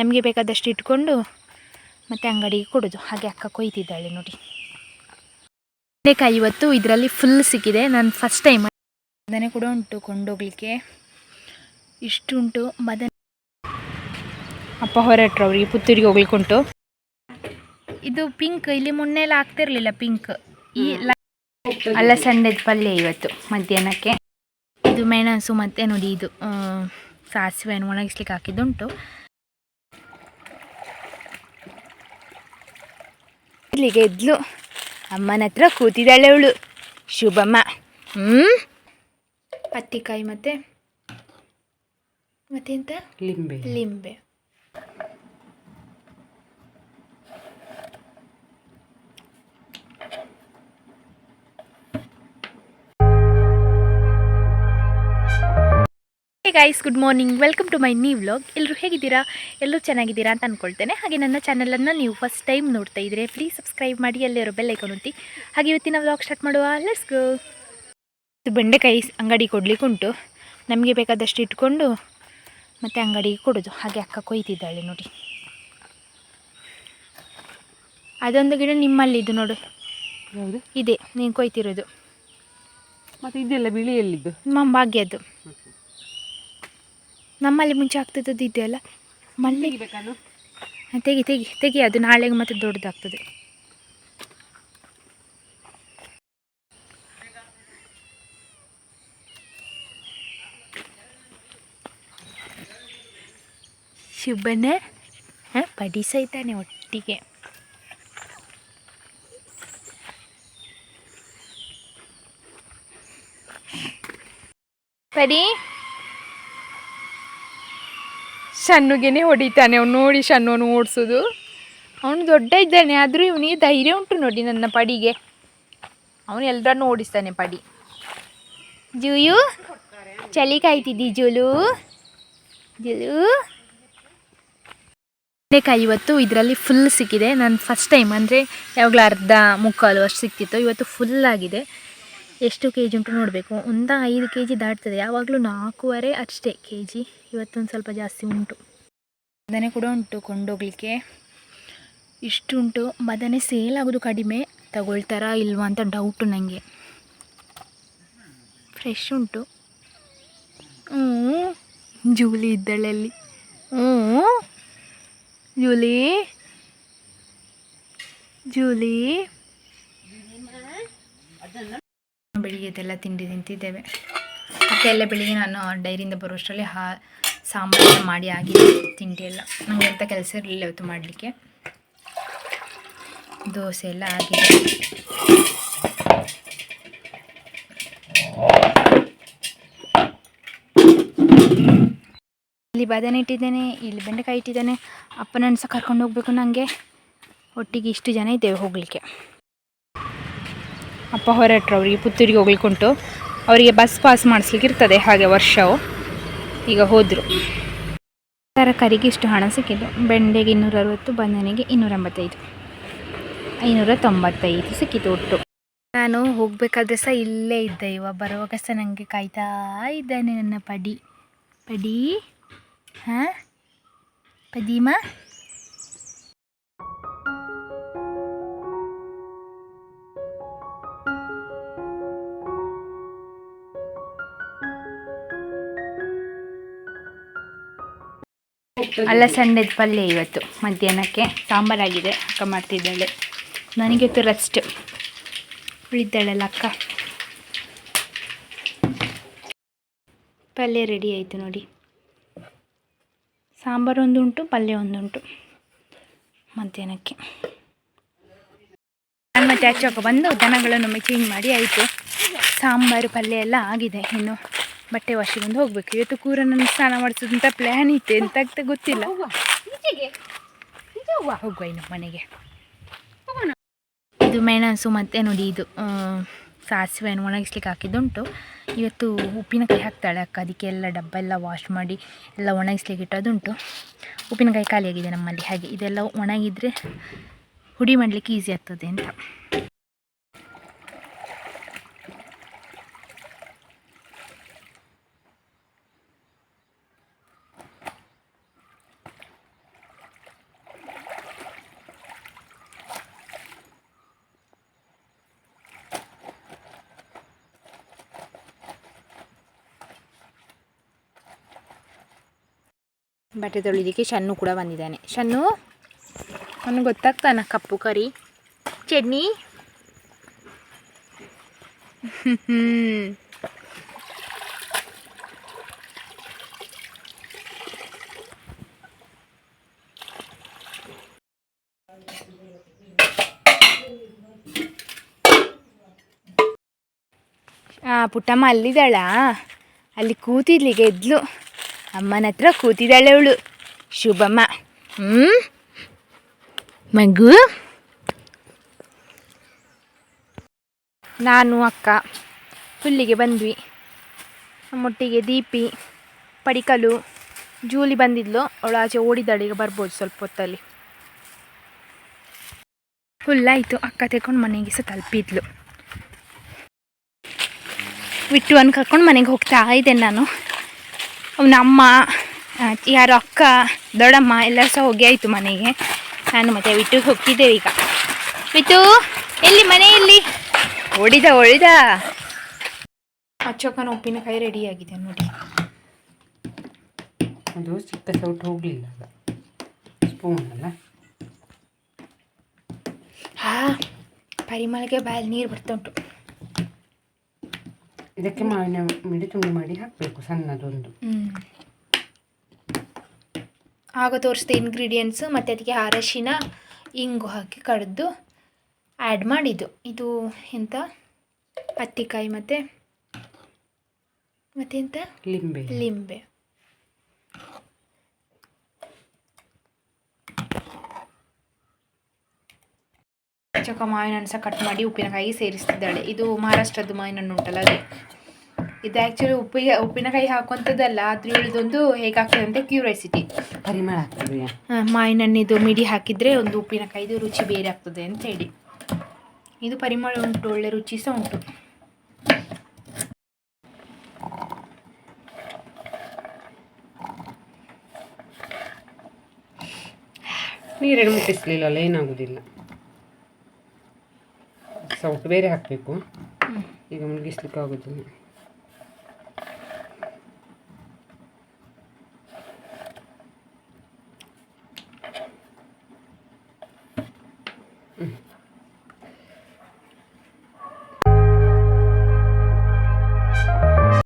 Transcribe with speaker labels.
Speaker 1: ನಮಗೆ ಬೇಕಾದಷ್ಟು ಇಟ್ಕೊಂಡು ಮತ್ತು ಅಂಗಡಿಗೆ ಕೊಡೋದು. ಹಾಗೆ ಅಕ್ಕ ಕೊಯ್ತಿದ್ದಾಳೆ ನೋಡಿ. ಬೆಂಡೆಕಾಯಿ ಇವತ್ತು ಇದರಲ್ಲಿ ಫುಲ್ ಸಿಕ್ಕಿದೆ. ನಾನು ಫಸ್ಟ್ ಟೈಮ್ ಬದನೆ ಕೂಡ ಉಂಟು ಕೊಂಡೋಗ್ಲಿಕ್ಕೆ. ಇಷ್ಟುಂಟು ಬದನೆ ಅಪ್ಪ ಹೊರಟ್ರು ಅವರಿಗೆ ಪುತ್ತೂರಿಗೆ ಹೋಗ್ಲಿಕ್ಕೆ ಉಂಟು. ಇದು ಪಿಂಕ್ ಇಲ್ಲಿ ಮೊನ್ನೆ ಎಲ್ಲ ಆಗ್ತಿರ್ಲಿಲ್ಲ ಪಿಂಕ್ ಈ ಅಲ್ಲ ಸಂಡೆದ ಪಲ್ಯ ಇವತ್ತು ಮಧ್ಯಾಹ್ನಕ್ಕೆ. ಇದು ಮೆಣಸು ಮತ್ತೆ ನೋಡಿ ಇದು ಸಾಸಿವೆಯನ್ನು ಒಣಗಿಸ್ಲಿಕ್ಕೆ ಹಾಕಿದ್ದುಂಟು ಇಲ್ಲಿಗೆ ಎದ್ಲು ಅಮ್ಮನ ಹತ್ರ ಕೂತಿದ್ದಾಳೆ ಅವಳು. ಶುಭಮ್ಮ ಹ್ಞೂ ಪತ್ತಿಕಾಯಿ ಮತ್ತೆ ಮತ್ತೆಂತ?
Speaker 2: ಲಿಂಬೆ.
Speaker 1: ಲಿಂಬೆ. Guys good morning welcome to my new vlog ಎಲ್ಲರೂ ಹೇಗಿದ್ದೀರಾ? ಎಲ್ಲರೂ ಚೆನ್ನಾಗಿದ್ದೀರಾ ಅಂತ ಅಂದ್ಕೊಳ್ತೇನೆ ಹಾಗೆ ನನ್ನ ಚಾನಲನ್ನು ನೀವು ಫಸ್ಟ್ ಟೈಮ್ ನೋಡ್ತಾ ಇದ್ದರೆ ಪ್ಲೀಸ್ ಸಬ್ಸ್ಕ್ರೈಬ್ ಮಾಡಿ ಅಲ್ಲಿರೋ ಇರೋ ಐಕಾನ್ ಒತ್ತಿ. ಹಾಗೆ ಇವತ್ತಿನ ವ್ಲಾಗ್ ಸ್ಟಾರ್ಟ್ ಮಾಡುವ. ಲೆಸ್ ಗೋ ಬೆಂಡೆಕಾಯಿ ಅಂಗಡಿ ಕೊಡ್ಲಿಕ್ಕೆ ಉಂಟು. ನಮಗೆ ಬೇಕಾದಷ್ಟು ಇಟ್ಕೊಂಡು ಮತ್ತು ಅಂಗಡಿಗೆ ಕೊಡೋದು. ಹಾಗೆ ಅಕ್ಕ ಕೊಯ್ತಿದ್ದಾಳೆ ನೋಡಿ. ಅದೊಂದು ಗಿಡ ನಿಮ್ಮಲ್ಲಿದ್ದು ನೋಡು. ಇದೆ ನೀನು ಕೊಯ್ತಿರೋದು.
Speaker 2: ಮತ್ತೆ ಇದೆಲ್ಲ ಬಿಳಿಯಲ್ಲಿದ್ದು?
Speaker 1: ನಮ್ಮ ಭಾಗ್ಯದ್ದು. ನಮ್ಮಲ್ಲಿ ಮುಂಚೆ ಆಗ್ತದದ್ದು ಇದೆಯಲ್ಲ ಮಲ್ಲಿ
Speaker 2: ತೆಗಿಬೇಕಾನು
Speaker 1: ಹಾ, ತೆಗಿ ತೆಗಿ ತೆಗಿ. ಅದು ನಾಳೆಗೆ ಮತ್ತೆ ದೊಡ್ಡದಾಗ್ತದೆ. ಶುಭನ. ಹಾಂ ಪಡಿಸೈತಾನೆ ಒಟ್ಟಿಗೆ. ಪಡಿ ಶನ್ನುಗೆನೆ ಹೊಡಿತಾನೆ ಅವ್ನು ನೋಡಿ ಶನ್ನುವನ್ನು ಓಡಿಸೋದು. ಅವನು ದೊಡ್ಡ ಇದ್ದಾನೆ ಆದರೂ ಇವನಿಗೆ ಧೈರ್ಯ ಉಂಟು ನೋಡಿ ನನ್ನ ಪಡಿಗೆ. ಅವನು ಎಲ್ಲರನ್ನು ಓಡಿಸ್ತಾನೆ ಪಡಿ. ಜೂಯು, ಚಳಿ ಕಾಯ್ತಿದ್ದಿ ಜುಲು? ಜುಲು? ಬೆಂಡೆಕಾಯಿ ಇವತ್ತು ಇದರಲ್ಲಿ ಫುಲ್ ಸಿಕ್ಕಿದೆ. ನಾನು ಫಸ್ಟ್ ಟೈಮ್ ಅಂದರೆ ಯಾವಾಗಲೂ ಅರ್ಧ ಮುಕ್ಕಾಲು ಅಷ್ಟು ಸಿಕ್ತಿತ್ತು. ಇವತ್ತು ಫುಲ್ ಆಗಿದೆ. ಎಷ್ಟು ಕೆ ಜಿ ಉಂಟು ನೋಡಬೇಕು. ಒಂದು ಐದು ಕೆ ಜಿ ದಾಟ್ತದೆ. ಯಾವಾಗಲೂ ನಾಲ್ಕೂವರೆ ಅಷ್ಟೇ ಕೆ ಜಿ ಇವತ್ತೊಂದು ಸ್ವಲ್ಪ ಜಾಸ್ತಿ ಉಂಟು. ಬದನೆ ಕೂಡ ಉಂಟು ಕೊಂಡೋಗ್ಲಿಕ್ಕೆ. ಇಷ್ಟುಂಟು ಬದನೆ ಸೇಲ್ ಆಗೋದು ಕಡಿಮೆ. ತಗೊಳ್ತಾರಾ ಇಲ್ವಾ ಅಂತ ಡೌಟು ನನಗೆ ಫ್ರೆಶ್ ಉಂಟು. ಹ್ಞೂ ಜೂಲಿ ಇದ್ದಳಲ್ಲಿ. ಹ್ಞೂ ಜೂಲಿ. ಜೂಲಿ. ಬೆಳಿಗ್ಗೆದೆಲ್ಲ ತಿಂಡಿ ತಿಂತಿದ್ದೇವೆ. ಮತ್ತೆ ಎಲ್ಲ ಬೆಳಿಗ್ಗೆ ನಾನು ಡೈರಿಯಿಂದ ಬರುವಷ್ಟರಲ್ಲಿ ಹಾ ಸಾಂಬಾರೆಲ್ಲ ಮಾಡಿ ಆಗಿದೆ ತಿಂಡಿ ಎಲ್ಲ. ನನಗೆ ಎಂಥ ಕೆಲಸ ಇರಲಿಲ್ಲ ಇವತ್ತು ಮಾಡಲಿಕ್ಕೆ. ದೋಸೆ ಎಲ್ಲ ಆಗಿದೆ. ಇಲ್ಲಿ ಬದನೆ ಇಟ್ಟಿದ್ದೇನೆ, ಇಲ್ಲಿ ಬೆಂಡೆಕಾಯಿ ಇಟ್ಟಿದ್ದೇನೆ. ಅಪ್ಪನನ್ನು ಸಹ ಕರ್ಕೊಂಡು ಹೋಗಬೇಕು ನನಗೆ ಒಟ್ಟಿಗೆ ಇಷ್ಟು ಜನ ಇದ್ದೇವೆ ಹೋಗಲಿಕ್ಕೆ. ಅಪ್ಪ ಹೊರಟ್ರು ಅವರಿಗೆ ಪುತ್ತೂರಿಗೆ ಹೋಗ್ಲಿಕ್ಕುಂಟು ಅವರಿಗೆ ಬಸ್ ಪಾಸ್ ಮಾಡಿಸ್ಲಿಕ್ಕೆ ಇರ್ತದೆ ಹಾಗೆ ವರ್ಷವು. ಈಗ ಹೋದರು. ತರಕಾರಿಗೆ ಇಷ್ಟು ಹಣ ಸಿಕ್ಕಿದ್ದು ಬೆಂಡೆಗೆ ಇನ್ನೂರ ಅರವತ್ತು ಬಂದನಿಗೆ ಇನ್ನೂರ ಎಂಬತ್ತೈದು ಐನೂರ ತೊಂಬತ್ತೈದು ಸಿಕ್ಕಿತು ಒಟ್ಟು. ನಾನು ಹೋಗಬೇಕಾದ್ರೆ ಸಹ ಇಲ್ಲೇ ಇದ್ದೆ. ಇವ ಬರುವಾಗ ಸಹ ನನಗೆ ಕಾಯ್ತಾ ಇದ್ದಾನೆ ನನ್ನ ಪಡಿ. ಪಡಿ? ಹಾಂ? ಪದೀಮಾ? ಅಲಸಂದದ ಪಲ್ಯ ಇವತ್ತು. ಮಧ್ಯಾಹ್ನಕ್ಕೆ ಸಾಂಬಾರಾಗಿದೆ. ಅಕ್ಕ ಮಾಡ್ತಿದ್ದಾಳೆ. ನನಗಿವತ್ತು ರೆಸ್ಟ್. ಉಳಿದಾಳಲ್ಲ ಅಕ್ಕ? ಪಲ್ಯ ರೆಡಿ ಆಯಿತು ನೋಡಿ. ಸಾಂಬಾರು ಒಂದುಂಟು, ಪಲ್ಯ ಒಂದುಂಟು ಮಧ್ಯಾಹ್ನಕ್ಕೆ. ನಾನು ಮತ್ತೆ ಹಚ್ಚೋಕೆ ಬಂದು ದನಗಳನ್ನು ಮಿಕ್ಸಿಂಗ್ ಮಾಡಿ ಆಯಿತು. ಸಾಂಬಾರು, ಪಲ್ಯ ಎಲ್ಲ ಆಗಿದೆ ಇನ್ನು. ಬಟ್ಟೆ ವಾಶಿ ಬಂದು ಹೋಗಬೇಕು. ಇವತ್ತು ಕೂರನ್ನು ಸ್ನಾನ ಮಾಡಿಸೋದಂತ ಅಂತ ಪ್ಲ್ಯಾನ್ ಇತ್ತು. ಎಂತ ಆಗ್ತಾ ಗೊತ್ತಿಲ್ಲ. ಹೋಗುವ. ಇನ್ನು ಮನೆಗೆ. ಇದು ಮೆಣಸು ಮತ್ತು ನೋಡಿ ಇದು ಸಾಸಿವೆ ಸಾಸಿವೆಯನ್ನು ಒಣಗಿಸ್ಲಿಕ್ಕೆ ಹಾಕಿದ್ದುಂಟು. ಇವತ್ತು ಉಪ್ಪಿನಕಾಯಿ ಹಾಕ್ತಾಳೆ ಅಕ್ಕ. ಅದಕ್ಕೆ ಎಲ್ಲ ಡಬ್ಬ ಎಲ್ಲ ವಾಶ್ ಮಾಡಿ ಎಲ್ಲ ಒಣಗಿಸ್ಲಿಕ್ಕೆ ಇಟ್ಟದುಂಟು ಉಪ್ಪಿನಕಾಯಿ ಖಾಲಿಯಾಗಿದೆ ನಮ್ಮಲ್ಲಿ. ಹಾಗೆ ಇದೆಲ್ಲ ಒಣಗಿದರೆ ಹುಡಿ ಮಾಡಲಿಕ್ಕೆ ಈಸಿ ಆಗ್ತದೆ ಅಂತ. ಬಟ್ಟೆ ತೊಳಿಲಿಕ್ಕೆ ಶನ್ನು ಕೂಡ ಬಂದಿದ್ದಾನೆ. ಶನ್ನು ಅವನು ಗೊತ್ತಾಗ್ತಾನ ಕಪ್ಪು ಕರಿ? ಚಟ್ನಿ? ಪುಟ್ಟಮ್ಮ ಅಲ್ಲಿದ್ದಾಳ? ಅಲ್ಲಿ ಕೂತಿದ್ಲಿ ಎದ್ಲು ಅಮ್ಮನ ಹತ್ರ ಕೂತಿದ್ದಾಳೆ ಅವಳು. ಶುಭಮ್ಮ ಹ್ಞೂ ಮಗು? ನಾನು ಅಕ್ಕ. ಹುಲ್ಲಿಗೆ ಬಂದ್ವಿ. ನಮ್ಮೊಟ್ಟಿಗೆ ದೀಪಿ, ಪಡಿಕಲು, ಜೂಲಿ ಬಂದಿದ್ಲು. ಅವಳು ಆಚೆ ಓಡಿದಾಳೆ ಈಗ ಬರ್ಬೋದು ಸ್ವಲ್ಪ ಹೊತ್ತಲ್ಲಿ. ಹುಲ್ಲಾಯಿತು. ಅಕ್ಕ ತೆಕೊಂಡು ಮನೆಗೆ ಸಹ ತಲುಪಿದ್ಲು. ಬಿಟ್ಟು ಅನ್ ಕರ್ಕೊಂಡು ಮನೆಗೆ ಹೋಗ್ತಾ ಇದ್ದೇನೆ ನಾನು. ಅವನ ಅಮ್ಮ ಯಾರು ಅಕ್ಕ ದೊಡ್ಡಮ್ಮ ಎಲ್ಲ ಸಹ ಹೋಗಿ ಆಯಿತು ಮನೆಗೆ. ನಾನು ಮತ್ತೆ ವಿಟ್ಟು ಹೋಗ್ತಿದ್ದೇವೆ ಈಗ. ಬಿಟ್ಟು ಎಲ್ಲಿ ಮನೆಯಲ್ಲಿ ಓಡಿದ ಓಡಿದ ಅಚ್ಚಕ್ಕನ ಉಪ್ಪಿನಕಾಯಿ ರೆಡಿಯಾಗಿದೆ ನೋಡಿ.
Speaker 2: ಅದು ಚಿಕ್ಕ ಸೌಟ್ ಹೋಗಲಿಲ್ಲ ಸ್ಪೂನ್ ಅಲ್ಲ.
Speaker 1: ಹಾ ಪರಿಮಳಗೆ ಬಾಯಲ್ಲಿ ನೀರು ಬರ್ತಾ ಉಂಟು.
Speaker 2: ಇದಕ್ಕೆ ಮಾವಿನ ಮಿಡಿ ತುಂಡು ಮಾಡಿ ಹಾಕಬೇಕು ಸಣ್ಣದೊಂದು.
Speaker 1: ಆಗ ತೋರಿಸಿದ ಇಂಗ್ರೀಡಿಯೆಂಟ್ಸು ಮತ್ತು ಅದಕ್ಕೆ ಅರಶಿನ ಇಂಗು ಹಾಕಿ ಕಡ್ದು ಆ್ಯಡ್ ಮಾಡಿದ್ದು. ಇದು ಎಂತ? ಹತ್ತಿಕಾಯಿ ಮತ್ತು ಮತ್ತೆಂತ?
Speaker 2: ಲಿಂಬೆ.
Speaker 1: ಲಿಂಬೆ. ಚೊಕ್ಕ ಮಾವಿನ ಹಣ್ಣು ಸಹ ಕಟ್ ಮಾಡಿ ಉಪ್ಪಿನಕಾಯಿ ಸೇರಿಸ್ತಿದ್ದಾಳೆ. ಇದು ಮಹಾರಾಷ್ಟ್ರದ್ದು ಮಾವಿನ ಹಣ್ಣು ಉಂಟಲ್ಲ ಅದು? ಇದು ಆ್ಯಕ್ಚುಲಿ ಉಪ್ಪಿಗೆ ಉಪ್ಪಿನಕಾಯಿ ಹಾಕುವಂಥದ್ದಲ್ಲ ಆದ್ರೂ ಇಳಿದೊಂದು ಹೇಗಾಗ್ತದೆ ಅಂತ ಕ್ಯೂರಿಯಾಸಿಟಿ
Speaker 2: ಪರಿಮಳ ಆಗ್ತದೆ.
Speaker 1: ಮಾವಿನ ಹಣ್ಣಿದು ಮಿಡಿ ಹಾಕಿದರೆ ಒಂದು ಉಪ್ಪಿನಕಾಯಿದು ರುಚಿ ಬೇರೆ ಆಗ್ತದೆ ಅಂತ ಹೇಳಿ. ಇದು ಪರಿಮಳ ಉಂಟು ಒಳ್ಳೆ ರುಚಿ ಸಹ ಉಂಟು.
Speaker 2: ನೀರೆರಡು ಮುಟ್ಟಿಸ್ಲಿಲ್ಲ ಏನಾಗುದಿಲ್ಲ. ಸೌಟ್ ಬೇರೆ ಹಾಕಬೇಕು. ಈಗ ಮುಳುಗಿಸ್ಲಿಕ್ಕೆ ಆಗೋದಿಲ್ಲ